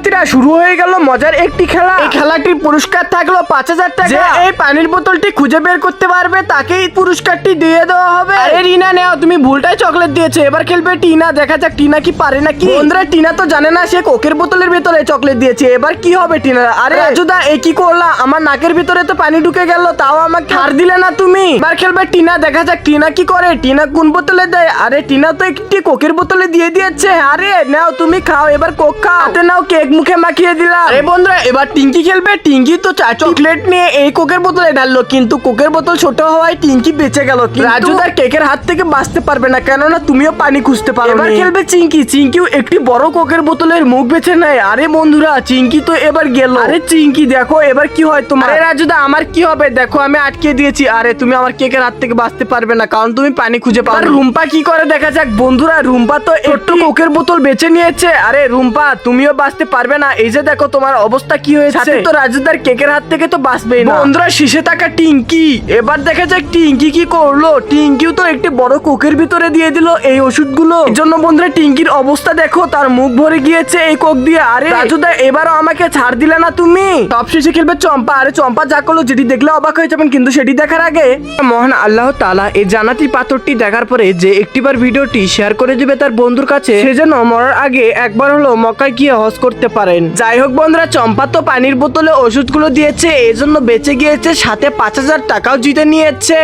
সাথীরা শুরু হয়ে গেল মজার একটি খেলা। এই খেলাটির পুরস্কার থাকল পাঁচ হাজার টাকা। যে এই পানির বোতলটি খুঁজে বের করতে পারবে তাকেই পুরস্কারটি দিয়ে দেওয়া হবে। আরে রিনা নেও তুমি ভুলটাই চকলেট দিয়েছ। এবার খেলবে টিনা দেখা যাক টিনা কি পারে নাকি। বন্ধুরা টিনা তো জানে না সে কোকের বোতলের ভিতরে চকলেট দিয়েছে। এবার কি হবে টিনা? আরে রাজুদা এ কি করলা? আমার নাকের ভিতরে তো পানি ঢুকে গেল তাও আমাকে ছাড় দিলে না তুমি। এবার খেলবে টিনা দেখা যাক টিনা কি করে। টিনা কোন বোতলে দেয়? আরে টিনা তো একটি কোকের বোতলে দিয়ে দিয়েছে। আরে নাও তুমি খাও এবার কোক খাও। হাতে নাও কেক। মুখে মাখিয়ে দিলাম। আরে বন্ধুরা এবার টিঙ্কি খেলবে। টিঙ্কি তো চা চকলেট নিয়ে এই কোকের বোতলে ঢাললো কিন্তু কোকের বোতল ছোট হওয়ায় টিঙ্কি বেঁচে গেল। রাজু তার কেকের হাত থেকে বাঁচতে পারবে না কেননা তুমিও পানি খুঁজতে পারো এবার খেলবে চিঙ্কি। চিঙ্কিও একটি বড় কোকের বোতলের মুখ বেছে নেয়। আরে বন্ধুরা চিঙ্কি তো এবার গেল। আরে চিঙ্কি দেখো এবার কি হয় তোমার? আরে রাজুদা আমার কি হবে? দেখো আমি আটকে দিয়েছি। আরে তুমি আমার কেকের হাত থেকে বাঁচতে পারবে না কারণ তুমি পানি খুঁজে পাও রুম্পা কি করে? দেখা যাক বন্ধুরা রুম্পা তো একটু কোকের বোতল বেছে নিয়েছে। আরে রুম্পা তুমিও বাঁচতে পারবে না। এই যে দেখো তোমার অবস্থা কি হয়েছে। তো রাজুদার কেকের হাত থেকে তো বাঁচবেই না। বন্ধুরা শীষে থাকা টিঙ্কি এবার দেখা যাক টিঙ্কি কি করল। টিঙ্কিও তো একটি বড় কোকের ভিতরে দিয়ে দিল এই ওষুধগুলো। এর জন্য বন্ধুরা টিঙ্কির অবস্থা দেখো তার মুখ ভরে গিয়েছে এই কোক দিয়ে। আরে রাজুদা এবারও আমাকে ছাড় দিলে না তুমি? সব শেষে খেলবে চম্পা। আরে চম্পা যা করল যেটি দেখলে অবাক হয়ে যাবেন কিন্তু সেটি দেখার আগে। মহান আল্লাহ তালা এই জানাতি পাথরটি দেখার পরে যে একটিবার ভিডিওটি শেয়ার করে দিবে তার বন্ধুর কাছে সে যেন মরার আগে একবার হলো মক্কায় গিয়ে হজ করতে পারেন। যাই হোক বন্ধুরা চম্পা তো পানির বোতলে ওষুধগুলো দিয়েছে, এজন্য বেঁচে গিয়েছে, সাথে পাঁচ হাজার টাকাও জিতে নিয়েছে।